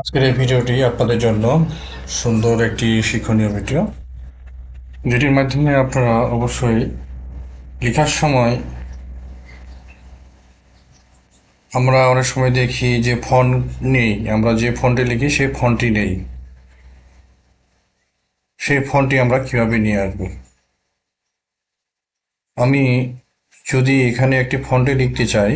আজকের এই ভিডিওটি আপনাদের জন্য সুন্দর একটি শিক্ষণীয় ভিডিও, যেটির মাধ্যমে আপনারা অবশ্যই লেখার সময় আমরা অনেক সময় দেখি যে ফন্ট নেই, আমরা যে ফন্টে লিখি সেই ফন্টটি নেই। সেই ফন্টটি আমরা কীভাবে নিয়ে আসব? আমি যদি এখানে একটি ফন্টে লিখতে চাই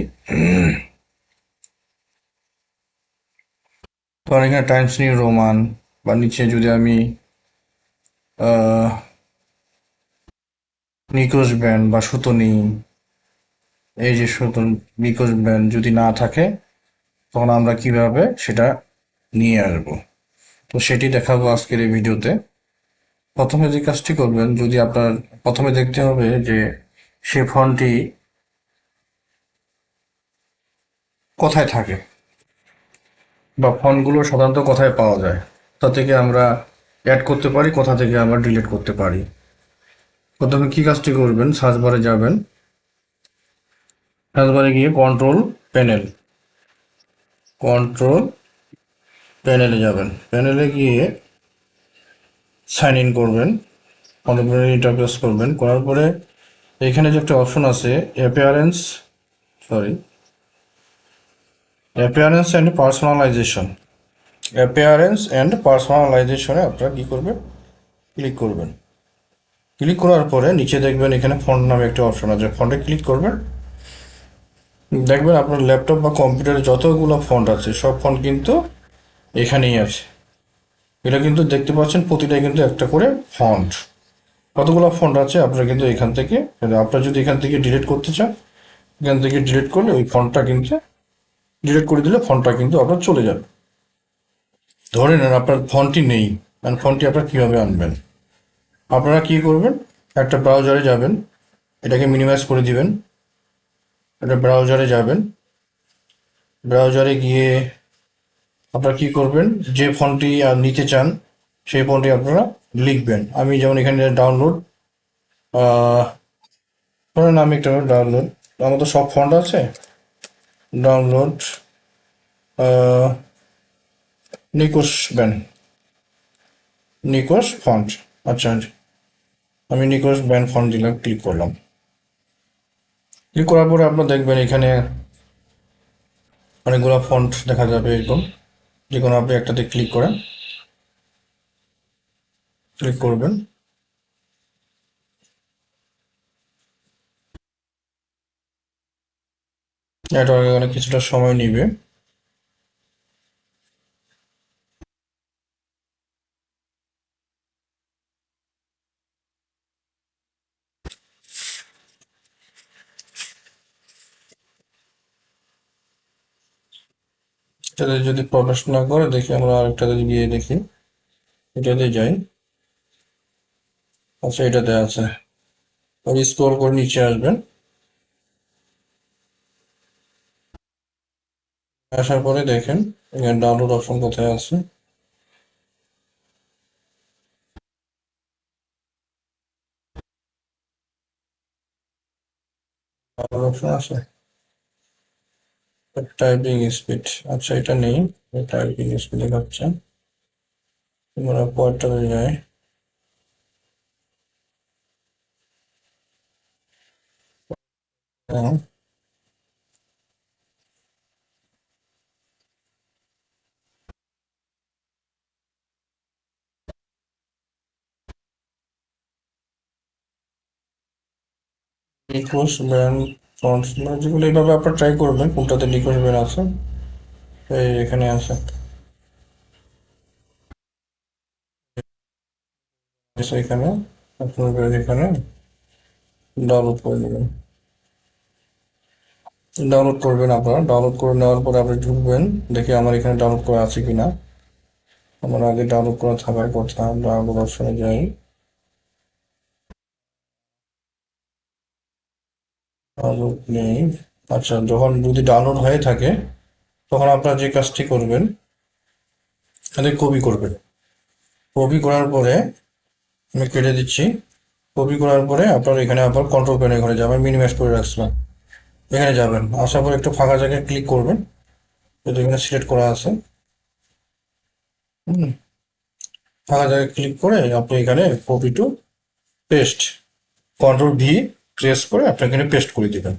ধর এখানে টাইমস নিউ রোমান বা নিচে যদি আমি নিকোজ ব্যান্ড বা সুতনি এই যে সুতন নিকোজ ব্যান্ড যদি না থাকে, তখন আমরা কীভাবে সেটা নিয়ে আসব? তো সেটি দেখাবো আজকের এই ভিডিওতে। প্রথমে যে কাজটি করবেন, যদি আপনার, প্রথমে দেখতে হবে যে সে ফোনটি কোথায় থাকে। বা ফন্টগুলো সাধারণত কোথায় পাওয়া যায়? তা থেকে আমরা অ্যাড করতে পারি, কোথা থেকে আমরা ডিলিট করতে পারি? প্রথমে কী কাজটি করবেন? সার্চ বারে যাবেন। সার্চ বারে গিয়ে কন্ট্রোল প্যানেল কন্ট্রোল প্যানেলে যাবেন। প্যানেলে গিয়ে সাইন ইন করবেন কন্ট্রোল ইন্টারফেস করবেন। করার পরে এখানে যে একটা অপশন আছে appearance sorry appearance and personalization appearance and পার্সোনালাইজেশনে আপনারা কী করবেন? ক্লিক করবেন। ক্লিক করার পরে নিচে দেখবেন এখানে ফন্ট নামে একটা অপশন আছে। ফন্টে ক্লিক করবেন। দেখবেন আপনার ল্যাপটপ বা কম্পিউটারে যতগুলো ফন্ট আছে, সব ফন্ট কিন্তু এখানেই আছে। এটা কিন্তু দেখতে পাচ্ছেন প্রতিটাই কিন্তু একটা করে ফন্ট কতগুলো ফন্ট আছে আপনারা কিন্তু এখান থেকে, আপনারা যদি এখান থেকে ডিলিট করতে চান, এখান থেকে ডিলিট করলে ওই ফন্টটা কিন্তু ডিলিট করে দিলে ফোনটা কিন্তু আপনার চলে যাবে। ধরে নেন আপনার ফোনটি নেই মানে ফোনটি আপনার কীভাবে আনবেন? আপনারা কি করবেন? একটা ব্রাউজারে যাবেন, এটাকে মিনিমাইজ করে দিবেন। একটা ব্রাউজারে যাবেন। ব্রাউজারে গিয়ে আপনারা কি করবেন? যে ফোনটি নিতে চান, সেই ফোনটি আপনারা লিখবেন। আমি যেমন এখানে ডাউনলোড ধরেন আমি একটা ডাউনলোড আমার তো সব ফন্ট আছে? ডাউনলোড নিকোশ ব্যান নিকোশ ফন্ট আচ্ছা আমি নিকোশ ব্যান ফন্ট দিলাম ক্লিক করলাম। ক্লিক করার পরে আপনার দেখবেন এখানে অনেকগুলো ফন্ট দেখা যাবে এরকম। যে কোনো আপনি একটাতে ক্লিক করেন। ক্লিক করবেন। এটা অনেক কিছুটা সময় নিবে। এটাতে যদি প্রবেশ না করে দেখি আমরা আরেকটাতে গিয়ে দেখি। এটাতে যাই। আচ্ছা এটাতে আছে। ওই স্ক্রল করে নিচে আসবেন। আসার পরে দেখেন, এখানে ডাউনলোড অপশন কোথায় আছে? টাইপিং স্পিড আচ্ছা এটা নেই টাইপিং স্পিড দেখাচ্ছে আমরা পরটাতে যাই হ্যাঁ। নিখোঁজ ব্যান্ড ফ্রন্ট যেগুলো এইভাবে আপনার ট্রাই করবেন, কোনটাতে নিখোঁজ ব্যান্ড আছে, এই এখানে আছে। এখানে, আপনার এখানে ডাউনলোড করে নেবেন। ডাউনলোড করবেন আপনারা ডাউনলোড করে নেওয়ার পরে আপনি ঢুকবেন, দেখি আমার এখানে ডাউনলোড করা আছে কিনা। আমার আগে ডাউনলোড করা থাকার কথা ডাউনলোড অপশনে যাই। ডাউনলোড নেই আচ্ছা যখন যদি ডাউনলোড হয়ে থাকে, তখন আপনারা যে কাজটি করবেন তাহলে কপি করবেন। কপি করার পরে, আমি কেটে দিচ্ছি। কপি করার পরে আপনার এখানে আবার কন্ট্রোল প্যানে ঘরে যাবেন মিনিমাইজ করে রাখছিলাম। এখানে যাবেন, আসার পর একটু ফাঁকা জায়গায় ক্লিক করবেন। যদি এখানে সিলেক্ট করা আছে। হুম। ফাঁকা জায়গায় ক্লিক করে আপনি এখানে copy to paste control V press করে আপনি এখানে পেস্ট করে দিবেন।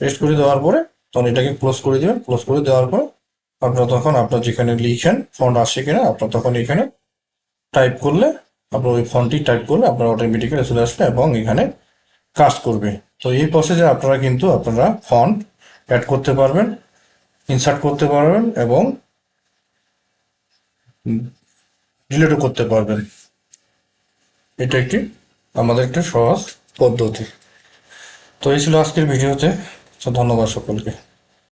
পেস্ট করে দেওয়ার পরে তখন এটাকে ক্লোজ করে দিবেন। ক্লোজ করে দেওয়ার পর আপনার তখন আপনার যেখানে লিখেন ফন্ট আসে কিনা, আপনার তখন এখানে টাইপ করলে আপনার ওই ফন্টটি টাইপ করলে আপনার অটোমেটিক্যালি চলে আসবে এবং এখানে কাজ করবে। তো এই প্রসেসে আপনারা কিন্তু আপনারা ফন্ট অ্যাড করতে পারবেন ইনসার্ট করতে পারবেন এবং ডিলিটও করতে পারবেন। এটা একটি আমাদের একটা সহজ পদ্ধতি। তো এই ছিল আজকের ভিডিওতে। তো ধন্যবাদ সকলকে।